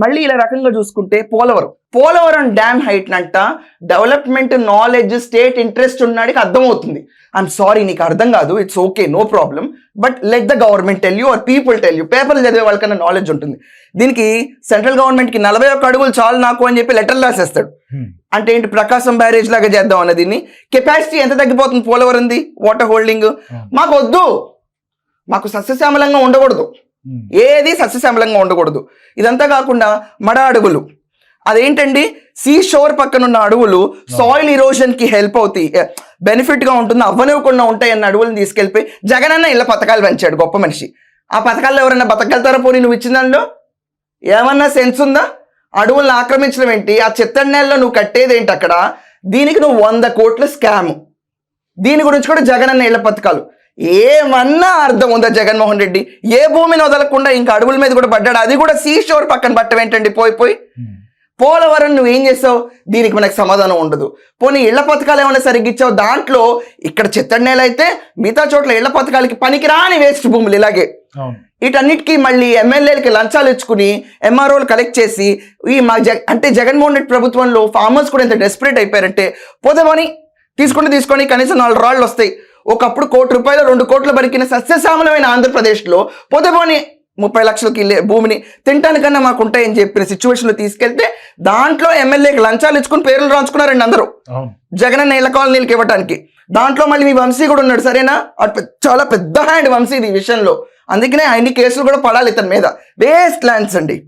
మళ్ళీ ఇలా రకంగా చూసుకుంటే పోలవరం. పోలవరం డ్యామ్ హైట్ అంట. డెవలప్మెంట్ నాలెడ్జ్ స్టేట్ ఇంట్రెస్ట్ ఉన్నాడికి అర్థమవుతుంది. ఐఎమ్ సారీ నీకు అర్థం కాదు. It's okay no problem but let the government tell you or people tell you పేపర్లు చదివే వాళ్ళకన్నా నాలెడ్జ్ ఉంటుంది. దీనికి సెంట్రల్ గవర్నమెంట్కి నలభై ఒక్క అడుగులు చాలు నాకు అని చెప్పి లెటర్లు రాసేస్తాడు. అంటే ఏంటి? ప్రకాశం బ్యారేజ్ లాగా చేద్దాం అన్న దీన్ని. కెపాసిటీ ఎంత తగ్గిపోతుంది పోలవరంది? వాటర్ హోల్డింగ్ మాకు వద్దు. మాకు సస్యశ్యామలంగా ఉండకూడదు. ఏది సస్యశ్యామలంగా ఉండకూడదు. ఇదంతా కాకుండా మడ అడవులు అదేంటండి? సీ షోర్ పక్కన ఉన్న అడవులు సాయిల్ ఇరోజన్కి హెల్ప్ అవుతాయి. బెనిఫిట్గా ఉంటుంది? అవ్వనివ్వకుండా ఉంటాయి అన్న అడవులను తీసుకెళ్ళిపోయి జగనన్న ఇళ్ళ పథకాలు పెంచాడు గొప్ప మనిషి. ఆ పథకాల్లో ఎవరైనా బతకగలుగుతారా పోనీ నువ్వు ఇచ్చిన దానిలో? ఏమన్నా సెన్స్ ఉందా? అడవులను ఆక్రమించడం ఏంటి? ఆ చిత్తన్నెల్లో నువ్వు కట్టేది ఏంటి అక్కడ? దీనికి నువ్వు వంద కోట్ల స్కామ్. దీని గురించి కూడా జగనన్న ఇళ్ళ పథకాలు. ఏమన్నా అర్థం ఉందా జగన్మోహన్ రెడ్డి? ఏ భూమిని వదలకుండా ఇంకా అడవుల మీద కూడా పడ్డాడు? అది కూడా సీ షోర్ పక్కన పట్టం ఏంటండి? పోయి పోయి. పోలవరం నువ్వు ఏం చేసావు దీనికి మనకు సమాధానం ఉండదు. పోనీ ఇళ్ళ పథకాలు ఏమైనా సరిగ్గా ఇచ్చావు? దాంట్లో ఇక్కడ చిత్తడి నేల అయితే మిగతా చోట్ల ఇళ్ళ పథకాలకి పనికిరాని వేస్ట్ భూములు ఇలాగే. వీటన్నిటికీ మళ్ళీ ఎమ్మెల్యేలకి లంచాలు ఇచ్చుకుని ఎంఆర్ఓలు కలెక్ట్ చేసి ఈ మా జగ అంటే జగన్మోహన్ రెడ్డి ప్రభుత్వంలో ఫార్మర్స్ కూడా ఎంత డెస్పరేట్ అయిపోయారంటే పోదామని తీసుకుంటే తీసుకొని కనీసం నాలుగు రాళ్ళు వస్తాయి. ఒకప్పుడు కోటి రూపాయలు రెండు కోట్లు బరికిన సస్యశ్యామలమైన ఆంధ్రప్రదేశ్లో పోతే ముప్పై లక్షలకి భూమిని తినటానికన్నా మాకు ఉంటాయని చెప్పిన సిచ్యువేషన్లో తీసుకెళ్తే దాంట్లో ఎమ్మెల్యేకి లంచాలు ఇచ్చుకుని పేర్లు రాంచుకున్నారండి అందరూ. జగనన్న ఇళ్ళ కాలనీలకి ఇవ్వటానికి. దాంట్లో మళ్ళీ మీ వంశీ కూడా ఉన్నాడు సరేనా? అటు చాలా పెద్ద హ్యాండ్ వంశీ ఈ విషయంలో. అందుకనే అన్ని కేసులు కూడా పడాలి ఇతని మీద. వేస్ట్ ల్యాండ్స్ అండి.